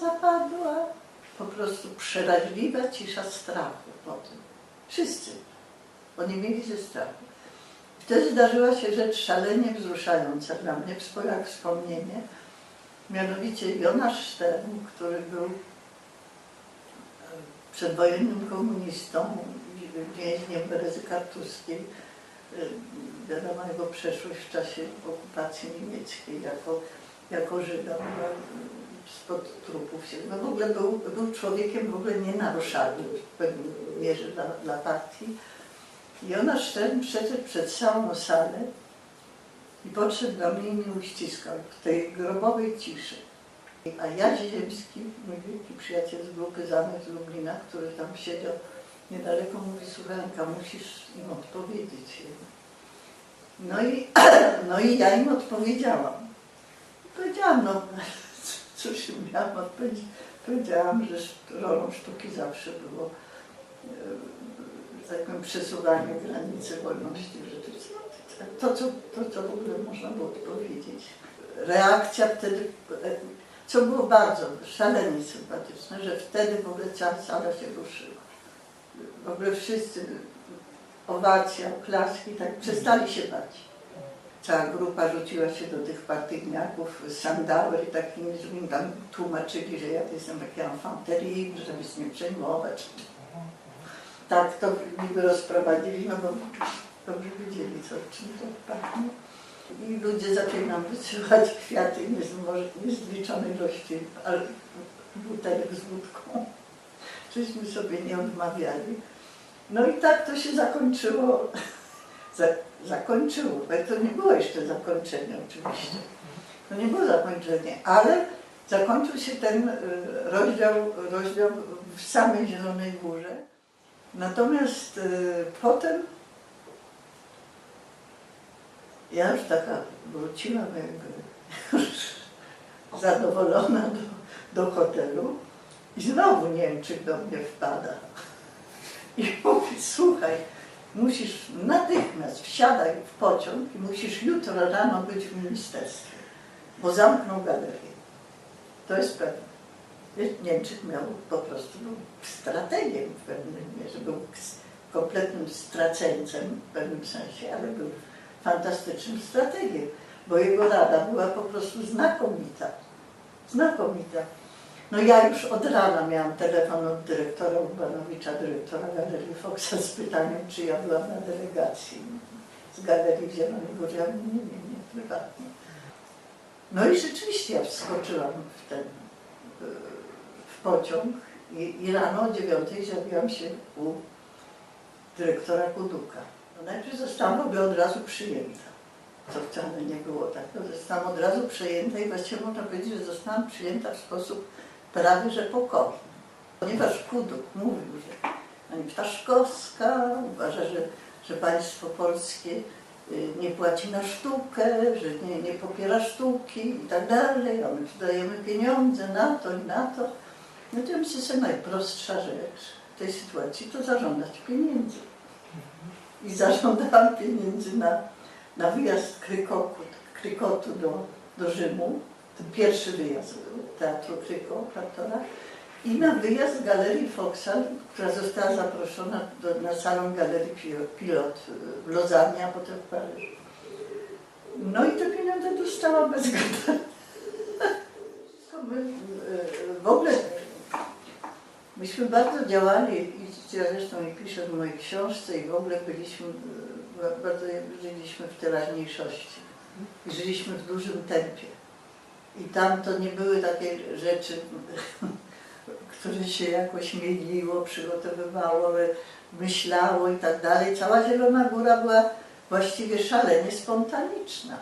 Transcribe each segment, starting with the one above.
zapadła po prostu przeraźliwa cisza strachu po tym. Wszyscy. Oni mieli ze strachu. Wtedy zdarzyła się rzecz szalenie wzruszająca dla mnie, jak wspomnienie. Mianowicie Jonasz Stern, który był e, przedwojennym komunistą, więźniem Berezy Kartuskiej. E, Wiadomo jego przeszłość w czasie okupacji niemieckiej jako, jako Żyda spod trupów się. No w ogóle był, był człowiekiem w ogóle nienaruszalnym w pewnej mierze dla, dla partii. I ona Stern przeszedł przed całą salę i podszedł do mnie i mnie uściskał w tej grobowej ciszy. A Jaś Ziemski, mój wielki przyjaciel z grupy Zamek z Lublina, który tam siedział niedaleko, mówi, słuchajka, musisz im odpowiedzieć. No i, no i ja im odpowiedziałam. Powiedziałam, no im miałam odpowiedzieć. Powiedziałam, że rolą sztuki zawsze było e, tak powiem, przesuwanie granicy wolności rzeczywistości. To co, to, co w ogóle można było powiedzieć. Reakcja wtedy, e, co było bardzo szalenie sympatyczne, że wtedy w ogóle cała sala się ruszyła. W ogóle wszyscy, owacja, oklaski, tak przestali się bać. Cała grupa rzuciła się do tych partyjniaków, sandałer i takimi, żeby im tam tłumaczyli, że ja to jestem taki enfant żeby się nie przejmować. Tak to niby rozprowadzili, no bo dobrze wiedzieli, co, czym to pachnie. I ludzie zaczęli nam wysyłać kwiaty niezliczonej ilości ale butelek z wódką. Czyśmy sobie nie odmawiali. No i tak to się zakończyło. Za, zakończyło, to nie było jeszcze zakończenie oczywiście. To nie było zakończenie, ale zakończył się ten y, rozdział, rozdział w samej Zielonej Górze. Natomiast y, potem ja już taka wróciłam jakby zadowolona do, do hotelu i znowu Niemczyk do mnie wpada i mówi, słuchaj, musisz natychmiast wsiadaj w pociąg i musisz jutro rano być w ministerstwie, bo zamkną galerię. To jest pewne. Niemczyk miał po prostu był strategiem w pewnym mierze, był kompletnym straceńcem w pewnym sensie, ale był fantastycznym strategiem, bo jego rada była po prostu znakomita. Znakomita. No ja już od rana miałam telefon od dyrektora Urbanowicza, dyrektora Galerii Foxa z pytaniem, czy ja byłam na delegacji z Galerii w Zielonej Górze. Ja nie, nie, nie, prywatnie. No i rzeczywiście ja wskoczyłam w ten, w pociąg i, i rano o dziewiątej zjawiłam się u dyrektora Kuduka. No najpierw zostałam ogóle od razu przyjęta, co wcale nie było tak. Zostałam od razu przyjęta i właściwie można powiedzieć, że zostałam przyjęta w sposób prawie że pokorny. Ponieważ Kuduk mówił, że pani Ptaszkowska uważa, że, że państwo polskie y, nie płaci na sztukę, że nie, nie popiera sztuki i tak dalej, a my dajemy pieniądze na to i na to. No to sobie najprostsza rzecz w tej sytuacji to zażądać pieniędzy. I zażądałam pieniędzy na, na wyjazd Krykoku, Krykotu do, do Rzymu, ten pierwszy wyjazd Teatru Kryko, Platora, i na wyjazd Galerii Foxa, która została zaproszona do, na salon Galerii Pilot, Pilot w Lozannie, a potem w Paryżu. No i te pieniądze dostała bez gada. My, e, w ogóle myśmy bardzo działali i zresztą i piszę w mojej książce i w ogóle byliśmy, bardzo żyliśmy w teraźniejszości i żyliśmy w dużym tempie. I tam to nie były takie rzeczy, które się jakoś mieliło, przygotowywało, myślało i tak dalej. Cała Zielona Góra była właściwie szalenie spontaniczna.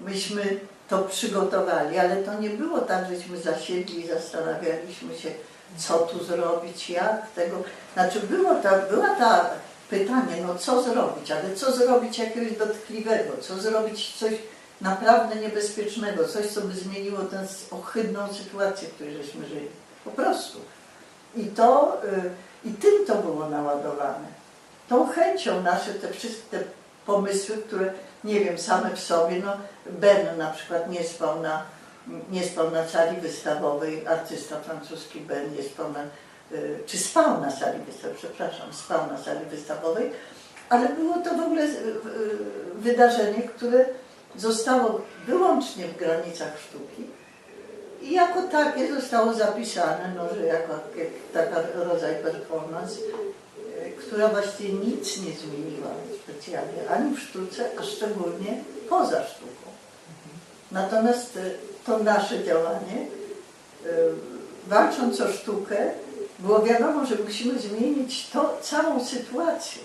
Myśmy to przygotowali, ale to nie było tak, żeśmy zasiedli i zastanawialiśmy się, co tu zrobić, jak tego. Znaczy było ta, była ta pytanie, no co zrobić, ale co zrobić jakiegoś dotkliwego, co zrobić coś naprawdę niebezpiecznego, coś, co by zmieniło tę ohydną sytuację, w której żeśmy żyli. Po prostu. I to, y, i tym to było naładowane. Tą chęcią nasze te wszystkie te pomysły, które nie wiem, same w sobie, no Ben na przykład nie spał na, nie spał na sali wystawowej, artysta francuski Ben nie spał na, y, czy spał na sali wystawowej, przepraszam, spał na sali wystawowej, ale było to w ogóle y, wydarzenie, które zostało wyłącznie w granicach sztuki i jako takie zostało zapisane, no, że jako jak, taka rodzaj performance, y, która właściwie nic nie zmieniła specjalnie ani w sztuce, a szczególnie poza sztuką. Natomiast y, to nasze działanie, y, walcząc o sztukę, było wiadomo, że musimy zmienić to, całą sytuację.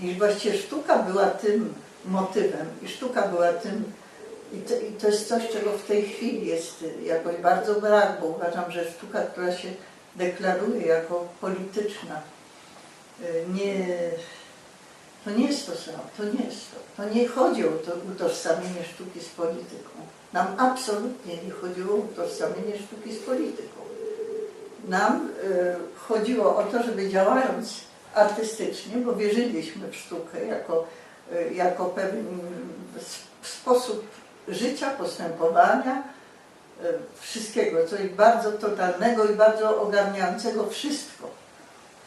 I właściwie sztuka była tym motywem i sztuka była tym, i to, i to jest coś, czego w tej chwili jest jakoś bardzo brak, bo uważam, że sztuka, która się deklaruje jako polityczna, y, nie, to nie jest to samo, to nie jest to. To nie chodzi o to utożsamienie sztuki z polityką. Nam absolutnie nie chodziło o utożsamienie sztuki z polityką. Nam y, chodziło o to, żeby działając artystycznie, bo wierzyliśmy w sztukę jako, jako pewien sposób życia, postępowania, y, wszystkiego, coś bardzo totalnego i bardzo ogarniającego wszystko.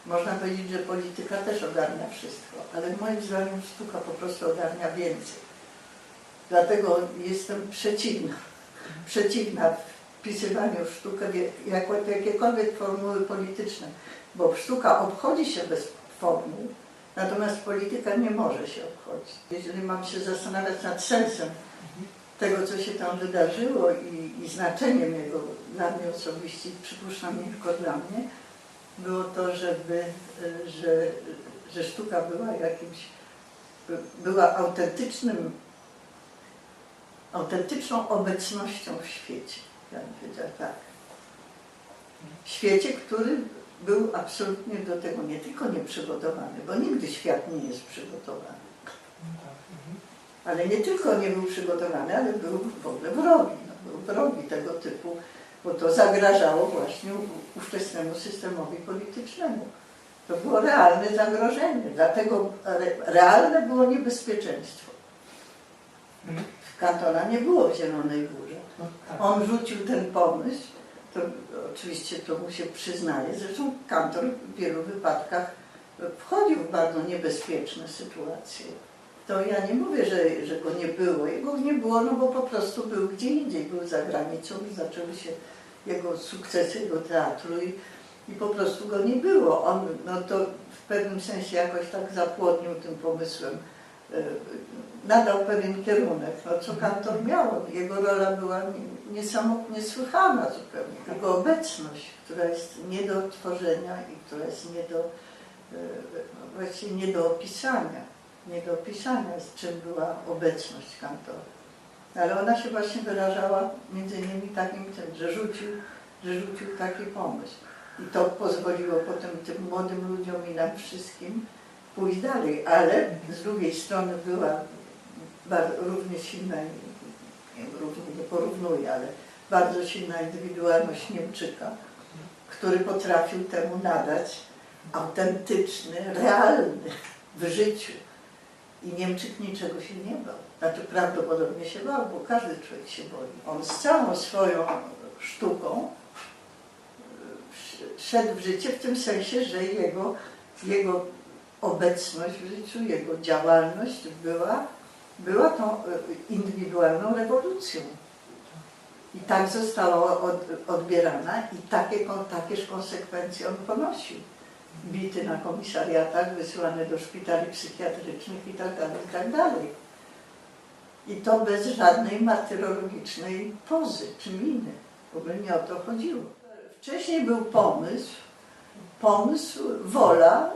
Można powiedzieć, że polityka też ogarnia wszystko, ale moim zdaniem sztuka po prostu ogarnia więcej. Dlatego jestem przeciwna, przeciwna wpisywaniu w sztukę jako, jakiekolwiek formuły polityczne, bo sztuka obchodzi się bez formuł, natomiast polityka nie może się obchodzić. Jeżeli mam się zastanawiać nad sensem tego, co się tam wydarzyło i, i znaczeniem jego dla mnie osobiście, przypuszczam nie tylko dla mnie, było to, żeby, że, że sztuka była jakimś, była autentycznym, autentyczną obecnością w świecie. Ja bym powiedziała tak. W świecie, który był absolutnie do tego nie tylko nieprzygotowany, bo nigdy świat nie jest przygotowany. Ale nie tylko nie był przygotowany, ale był w ogóle wrogi. No, był wrogi tego typu, bo to zagrażało właśnie ówczesnemu systemowi politycznemu. To było realne zagrożenie, dlatego re, realne było niebezpieczeństwo. Kantona nie było w Zielonej Górze. No, tak. On rzucił ten pomysł, to oczywiście to mu się przyznaje, zresztą kantor w wielu wypadkach wchodził w bardzo niebezpieczne sytuacje. To ja nie mówię, że, że go nie było. Jego nie było, no bo po prostu był gdzie indziej, był za granicą, zaczęły się jego sukcesy, jego teatru i, i po prostu go nie było. On no to w pewnym sensie jakoś tak zapłodnił tym pomysłem e, nadał pewien kierunek, no co kantor miał. Jego rola była niesłychana zupełnie. Jego obecność, która jest nie do odtworzenia i która jest nie do, e, właściwie nie do opisania. Nie do opisania, z czym była obecność kantora. Ale ona się właśnie wyrażała między innymi takim że rzucił, że rzucił taki pomysł. I to pozwoliło potem tym młodym ludziom i nam wszystkim pójść dalej, ale z drugiej strony była równie silna, nie, równie nie porównuję, ale bardzo silna indywidualność Niemczyka, który potrafił temu nadać autentyczny, realny w życiu. I Niemczyk niczego się nie bał. Znaczy prawdopodobnie się bał, bo każdy człowiek się boi. On z całą swoją sztuką y, szedł w życie w tym sensie, że jego, jego obecność w życiu, jego działalność była, była tą y, indywidualną rewolucją. I tak została od, odbierana i takie, takież konsekwencje on ponosił. Bity na komisariatach, wysyłany do szpitali psychiatrycznych i tak dalej, i tak. I to bez żadnej martyrologicznej pozy czy miny. W ogóle nie o to chodziło. Wcześniej był pomysł, pomysł, wola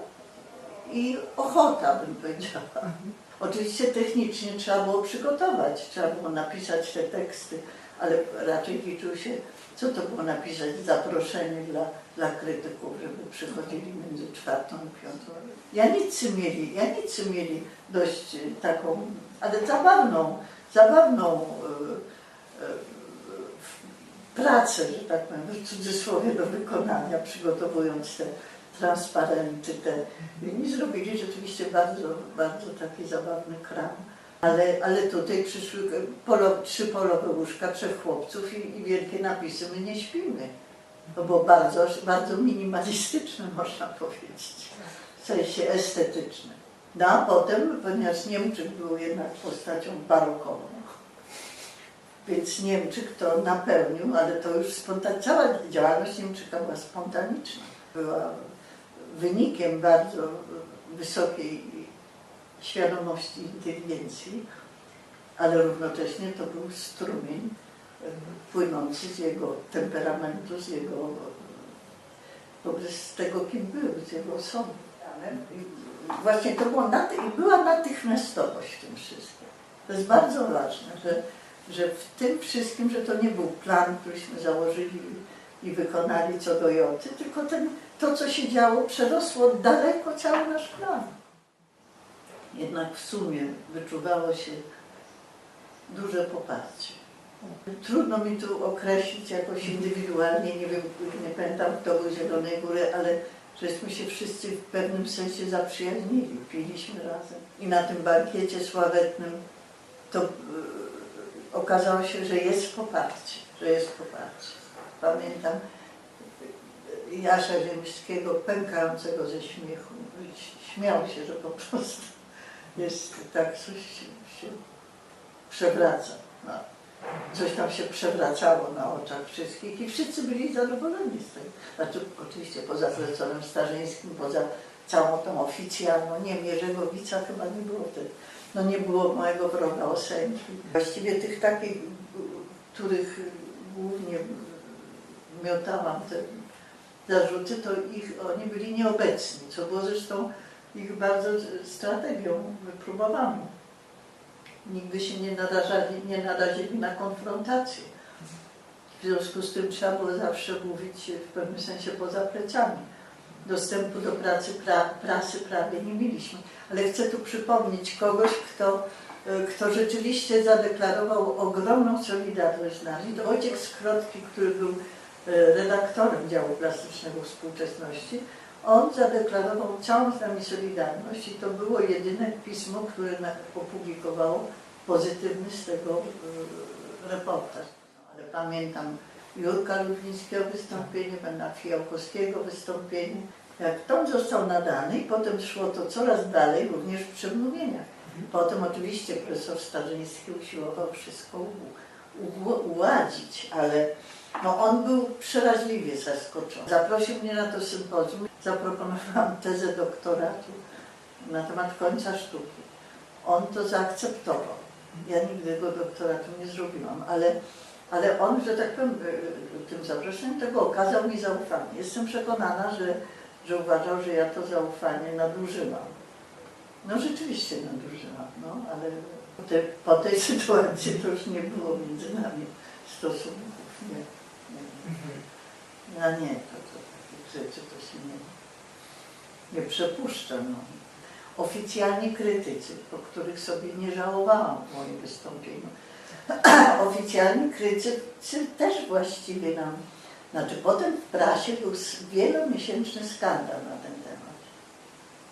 i ochota, bym powiedziała. Oczywiście technicznie trzeba było przygotować, trzeba było napisać te teksty, ale raczej liczył się, co to było napisać, zaproszenie dla, dla krytyków, żeby przychodzili między czwartą i piątą. Janicy mieli, Janicy mieli dość e, taką, ale zabawną, zabawną e, e, pracę, że tak powiem, w cudzysłowie do wykonania, przygotowując te transparenty, te. I zrobili rzeczywiście bardzo, bardzo taki zabawny kram. Ale, ale tutaj przyszły polo, trzy polowe łóżka, trzech chłopców i, i wielkie napisy My nie śpimy. To było bardzo, bardzo minimalistyczne, można powiedzieć, w sensie estetycznym. No a potem, ponieważ Niemczyk był jednak postacią barokową, więc Niemczyk to napełnił, ale to już spontan... cała działalność Niemczyka była spontaniczna. Była wynikiem bardzo wysokiej świadomości inteligencji, ale równocześnie to był strumień płynący z jego temperamentu, z jego z tego, kim był, z jego osoby. Właśnie to było naty- i była natychmiastowość w tym wszystkim. To jest bardzo ważne, że, że w tym wszystkim, że to nie był plan, któryśmy założyli i wykonali co do joty, tylko ten, to, co się działo, przerosło daleko cały nasz plan. Jednak w sumie wyczuwało się duże poparcie. Trudno mi tu określić jakoś indywidualnie, nie wiem, nie pamiętam kto był Zielonej Góry, ale żeśmy się wszyscy w pewnym sensie zaprzyjaźnili, piliśmy razem. I na tym bankiecie sławetnym to e, okazało się, że jest poparcie, że jest poparcie. Pamiętam Jasza Ziemskiego pękającego ze śmiechu. Śmiał się, że po prostu jest tak coś się przewraca. No. Coś tam się przewracało na oczach wszystkich i wszyscy byli zadowoleni z tego. Znaczy oczywiście poza profesorem Starzyńskim, poza całą tą oficjalną, nie Mierzegowica chyba nie było wtedy. No nie było mojego wroga Osenki. Właściwie tych takich, których głównie miotałam te zarzuty, to ich, oni byli nieobecni, co było zresztą ich bardzo strategią wypróbowaną. Nigdy się nie narażali, nie narazili na konfrontację. W związku z tym trzeba było zawsze mówić w pewnym sensie poza plecami. Dostępu do pracy, pra, prasy prawie nie mieliśmy. Ale chcę tu przypomnieć kogoś, kto, kto rzeczywiście zadeklarował ogromną solidarność z nami. To Wojciech Skrotki, który był redaktorem działu plastycznego współczesności. On zadeklarował całą z nami solidarność i to było jedyne pismo, które opublikowało pozytywny z tego y, reportaż. Ale pamiętam Jurka Lublińskiego wystąpienie, pana Fijałkowskiego wystąpienie. Jak ton został nadany i potem szło to coraz dalej, również w przemówieniach. Potem oczywiście profesor Starzyński usiłował wszystko uładzić, ale no on był przeraźliwie zaskoczony. Zaprosił mnie na to sympozjum. Zaproponowałam tezę doktoratu na temat końca sztuki. On to zaakceptował. Ja nigdy go doktoratu nie zrobiłam, ale, ale on, że tak powiem, y, tym zaproszeniem tego okazał mi zaufanie. Jestem przekonana, że, że uważał, że ja to zaufanie nadużyłam. No rzeczywiście nadużyłam, no, ale po, te, po tej sytuacji to już nie było między nami stosunków. Nie, nie. A nie, to, to takich rzeczy to się nie, nie przepuszcza. No. Oficjalni krytycy, po których sobie nie żałowałam w moim wystąpieniu, oficjalni krytycy też właściwie nam, znaczy potem w prasie był wielomiesięczny skandal na ten temat.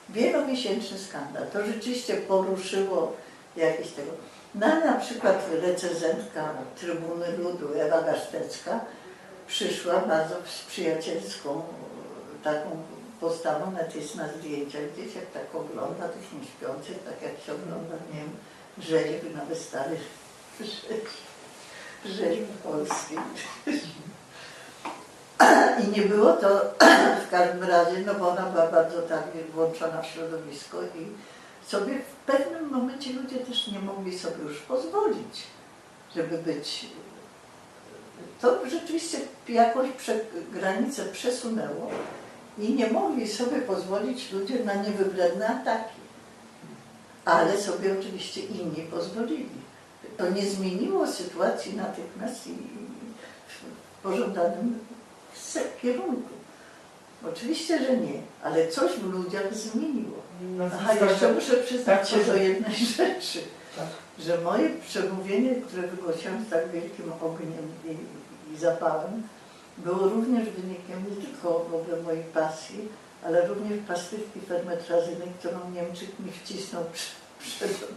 Wielomiesięczny skandal. To rzeczywiście poruszyło jakieś tego. Na, na przykład recenzentka Trybuny Ludu Ewa Gasztecka przyszła bardzo z przyjacielską taką postawą, nawet jest na zdjęciach gdzieś, jak tak ogląda tych nieśpiących, tak jak się ogląda, nie wiem, rzeźby na wystawie rzeźb, rzeźb polskiej. I nie było to w każdym razie, no bo ona była bardzo tak włączona w środowisko i sobie w pewnym momencie ludzie też nie mogli sobie już pozwolić, żeby być. To rzeczywiście jakąś prze, granicę przesunęło i nie mogli sobie pozwolić ludzie na niewybredne ataki. Ale sobie oczywiście inni pozwolili. To nie zmieniło sytuacji natychmiast i w pożądanym kierunku. Oczywiście, że nie, ale coś w ludziach zmieniło. No, Aha, jeszcze muszę przyznać Tak, się do jednej rzeczy. Że moje przemówienie, które wygłosiłam z tak wielkim ogniem i, i zapałem, było również wynikiem nie tylko w ogóle mojej pasji, ale również plastyki fermetrazyny, którą Niemczyk mi wcisnął przed, przed.